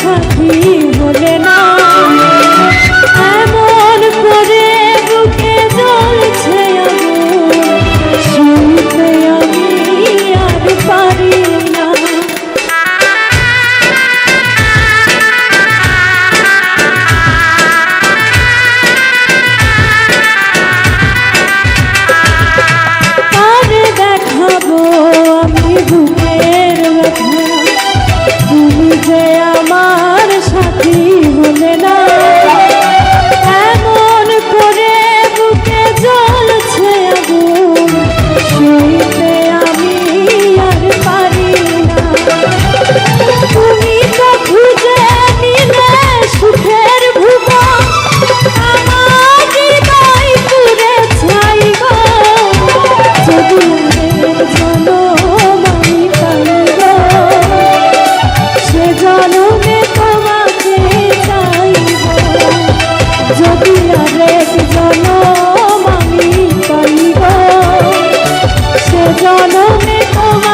সাথী হলে শুনে তোমার